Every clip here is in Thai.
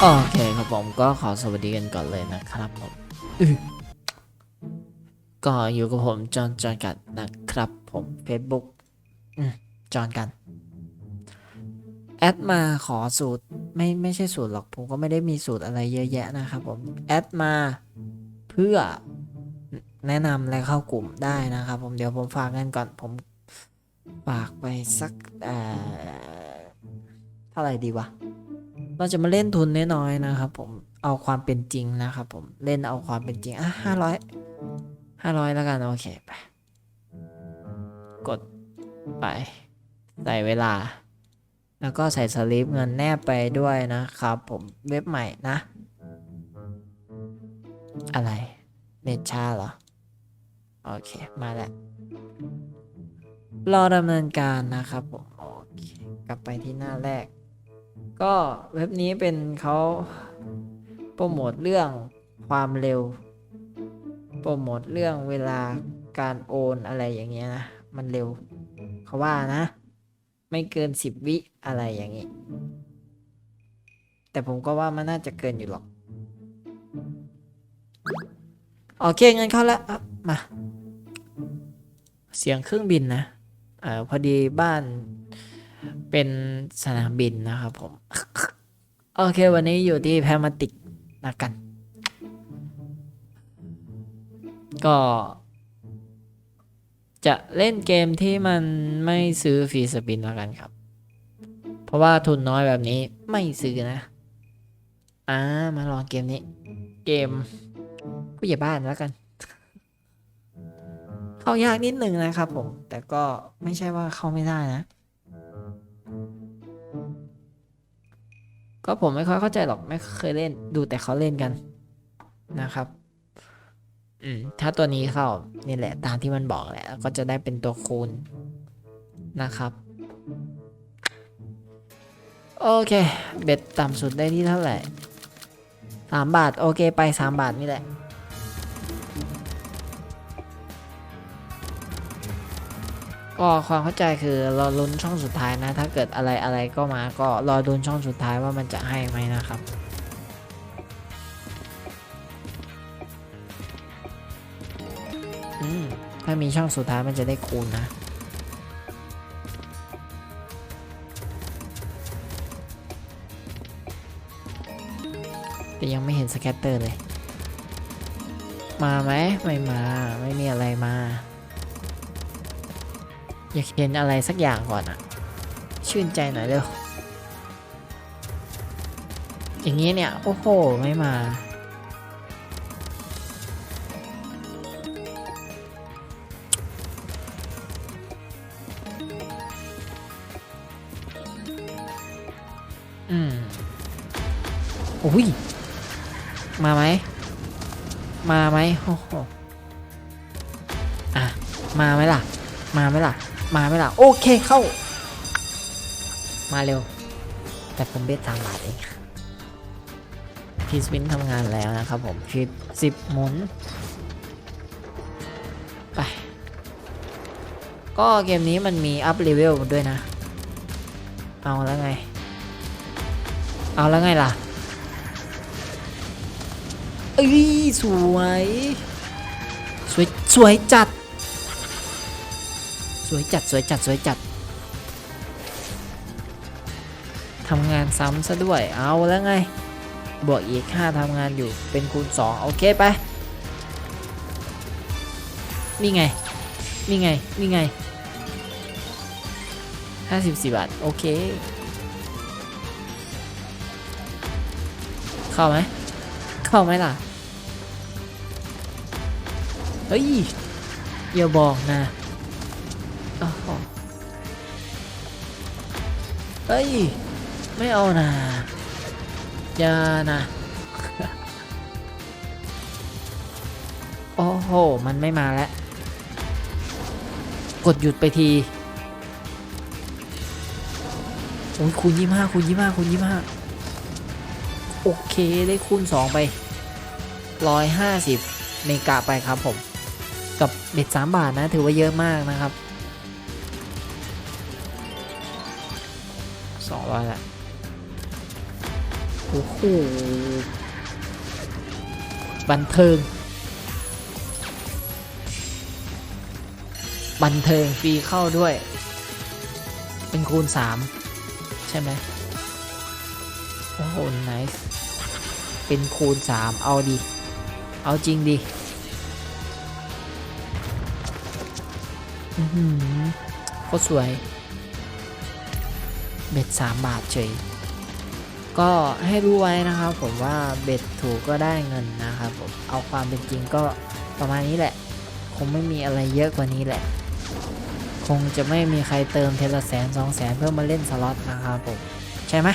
โอเคครับผมก็ขอสวัสดีกันก่อนเลยนะครับผมก็อยู่กับผมจอห์นจอนกันนะครับผม Facebook จอห์นกัน แอดมาขอสูตรไม่ไม่ใช่สูตรหรอกผมก็ไม่ได้มีสูตรอะไรเยอะแยะนะครับผมแอดมาเพื่อแนะนำและเข้ากลุ่มได้นะครับผมเดี๋ยวผมฝากเงินก่อนผมฝากไปสักเอ่อเท่าไหร่ดีวะ เราจะมาเล่นทุนน้อยๆนะครับผมเอาความเป็นจริงนะครับผมเล่นเอาความเป็นจริงอะห้าร้อยห้าร้อยแล้วกัน โอเคไปกดไป ใส่เวลา แล้วก็ใส่สลิปเงินแนบไปด้วยนะครับผมเว็บใหม่นะ อะไรเน็ตช้าเหรอ โอเค มาแล้ว รอดำเนินการนะครับผม โอเค กลับไปที่หน้าแรก ก็เว็บนี้เป็นเขาโปรโมทเรื่องความเร็ว โปรโมทเรื่องเวลาการโอนอะไรอย่างเงี้ยนะ มันเร็วเขาว่านะ ไม่เกินสิบวิอะไรอย่างงี้ แต่ผมก็ว่ามันน่าจะเกินอยู่หรอก โอเคเงินเข้าแล้วมา เสียงเครื่องบินนะ เออพอดีบ้าน เป็นสนามบินนะครับผม โอเควันนี้อยู่ที่แพมาติกนะกัน ก็ จะเล่นเกมที่มันไม่ซื้อฟรีสปินแล้วกันครับ เพราะว่าทุนน้อยแบบนี้ไม่ซื้อนะ อ่า มาลองเกมนี้ เกม ผู้ใหญ่บ้านแล้วกัน เข้ายากนิดหนึ่งนะครับผม แต่ก็ไม่ใช่ว่าเข้าไม่ได้นะ ก็ผมไม่ค่อยเข้าใจหรอกไม่เคยเล่นดูแต่เขาเล่นกันนะครับ อืมถ้าตัวนี้เข้านี่แหละตามที่มันบอกแหละก็จะได้เป็นตัวคูณนะครับโอเค เบ็ดต่ำสุดได้ที่เท่าไหร่สามบาท โอเค ไปสามบาทนี่แหละ ก็ความเข้าใจคือรอลุ้นช่องสุดท้ายนะ ถ้าเกิดอะไรอะไรก็มาก็รอลุ้นช่องสุดท้ายว่ามันจะให้ไหมนะครับอืมถ้ามีช่องสุดท้ายมันจะได้คูณนะแต่ยังไม่เห็นสแกตเตอร์เลย มาไหมไม่มา ไม่มีอะไรมา อยากเห็นอะไรสักอย่างก่อนอะชื่นใจหน่อยเร็ว อย่างนี้เนี่ย โอ้โห ไม่มา อืมโอ้ย มาไหม มาไหมโอ้โห อะ มาไหมล่ะ มาไหมล่ะ มาไหมล่ะ โอเคเข้า มาเร็ว แต่ผมเบสสามบาทเองพีสวินทำงานแล้วนะครับผมพีสิบหมุน ไป ก็เกมนี้มันมีอัพเลเวลด้วยนะ เอาแล้วไง เอาแล้วไงล่ะเอ้ยสวย สวย สวยจัด สวยจัดสวยจัดสวยจัดทำงานซ้ำซะด้วยเอาแล้วไง บวกอีกค่าทำงานอยู่เป็นคูณ 2 โอเคไป นี่ไง นี่ไง นี่ไง 54 บาท โอเค เข้าไหม เข้าไหมล่ะ เฮ้ยอย่าบอกนะ อ้โหเฮ้ย ไม่เอานะอย่านะ โอ้โห มันไม่มาแล้ว กดหยุดไปที โอ้ยคูณยี่ห้าคูณยี่ห้าคูณยี่ห้าโอเค ได้คูณสองไปร้อยห้าสิบเมกะไปครับผม กับเบ็ดสามบาทนะ ถือว่าเยอะมากนะครับ สองร้อยละโอ้โหบันเทิง บันเทิงฟรีเข้าด้วย เป็นคูณสามใช่ไหมโอ้โหไนส์เป็นคูณสามเอาดิเอาจริงดิอือหือโคตรสวย เบ็ดสามบาทเฉยก็ให้รู้ไว้นะครับผมว่าเบ็ดถูกก็ได้เงินนะครับผมเอาความเป็นจริงก็ประมาณนี้แหละ คงไม่มีอะไรเยอะกว่านี้แหละ คงจะไม่มีใครเติมเทละแสนสองแสนเพื่อมาเล่นสล็อตนะครับผมใช่ไหม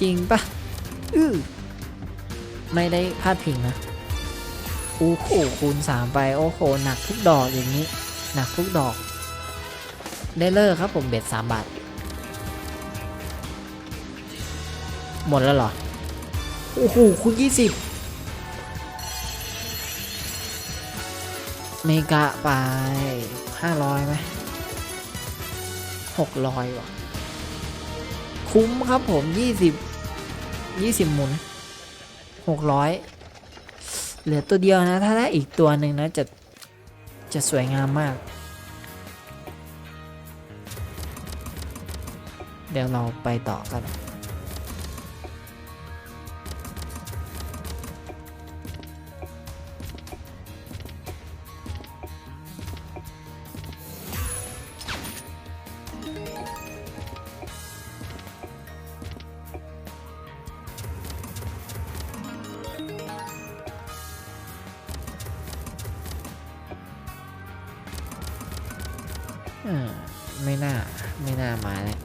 จริงปะอื้อไม่ได้พลาดพิงนะโอ้โหคูณสามไปโอ้โหหนักทุกดอกอย่างนี้ หนักทุกดอก ได้เลิกครับผมเบ็ดสามบาท หมดแล้วเหรอ โอ้โหคุณยี่สิบเมกะไปห้าร้อยไหมหกร้อยว่ะ คุ้มครับผมยี่สิบยี่สิบหมุนหกร้อยเหลือตัวเดียวนะ ถ้าได้อีกตัวหนึ่งนะ จะ จะสวยงามมาก เดี๋ยวเราไปต่อกัน ไม่น่า ไม่น่ามาแล้ว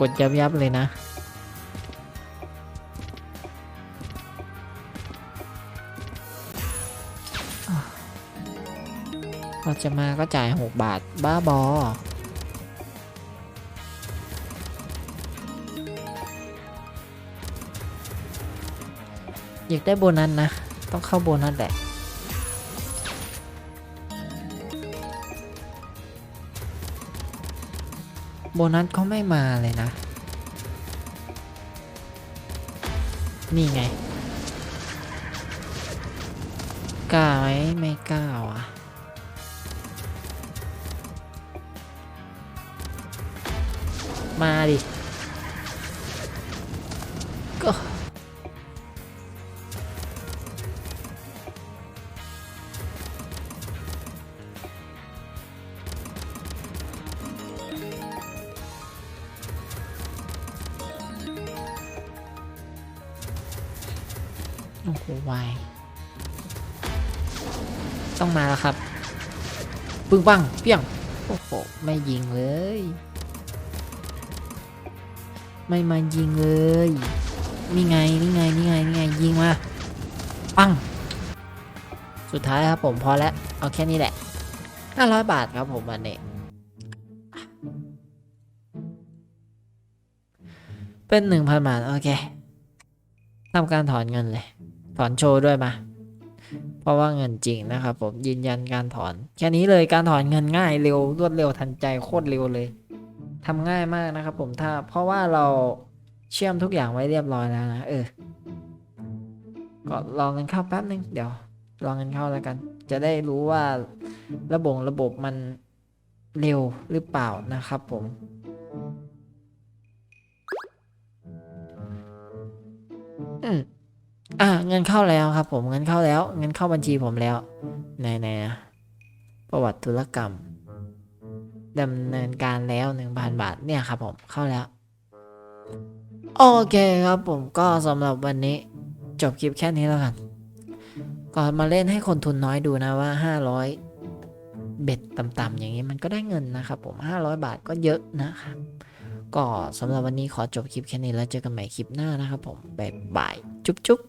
กดยับยับเลยนะพอจะมาก็จ่าย 6 บาท บ้าบอ อยากได้โบนัสนะต้องเข้าโบนัสแหละ โบนัสเขาไม่มาเลยนะ นี่ไง กล้าไหมไม่กล้าว่ะมาดิ โอ้โหวายต้องมาแล้วครับปึ้งปังเปี้ยงโอ้โหไม่ยิงเลย ไม่มายิงเลยนี่ไงนี่ไงนี่ไงนี่ไงยิงมาปังสุดท้ายครับผมพอแล้วเอาแค่นี้แหละ500 บาทครับผมวันนี้เป็น 1,000 บาท โอเคทำการถอนเงินเลย ถอนโชว์ด้วยมา เพราะว่าเงินจริงนะครับผมยืนยันการถอน แค่นี้เลยการถอนเงินง่ายเร็วรวดเร็วทันใจโคตรเร็วเลยทำง่ายมากนะครับผมถ้าเพราะว่าเราเชื่อมทุกอย่างไว้เรียบร้อยแล้วนะเออก็ลองเงินเข้าแป๊บนึงเดี๋ยวลองเงินเข้าแล้วกัน จะได้รู้ว่าระบบระบบมันเร็วหรือเปล่านะครับผมอืม อะเงินเข้าแล้วครับ ผมเงินเข้าแล้ว เงินเข้าบัญชีผมแล้วในในนะประวัติธุรกรรมดำเนินการแล้วหนึ่งพันบาทเนี่ยครับ ผมเข้าแล้ว โอเคครับผมก็สำหรับวันนี้จบคลิปแค่นี้แล้วกันก่อนมาเล่นให้คนทุนน้อยดูนะว่า 500 เบ็ดต่ำๆอย่างนี้มันก็ได้เงินนะครับผม 500 บาทก็เยอะนะครับก็สำหรับวันนี้ขอจบคลิปแค่นี้แล้วเจอกันใหม่คลิปหน้านะครับผมบ๊ายบาย จุ๊บจุ๊บ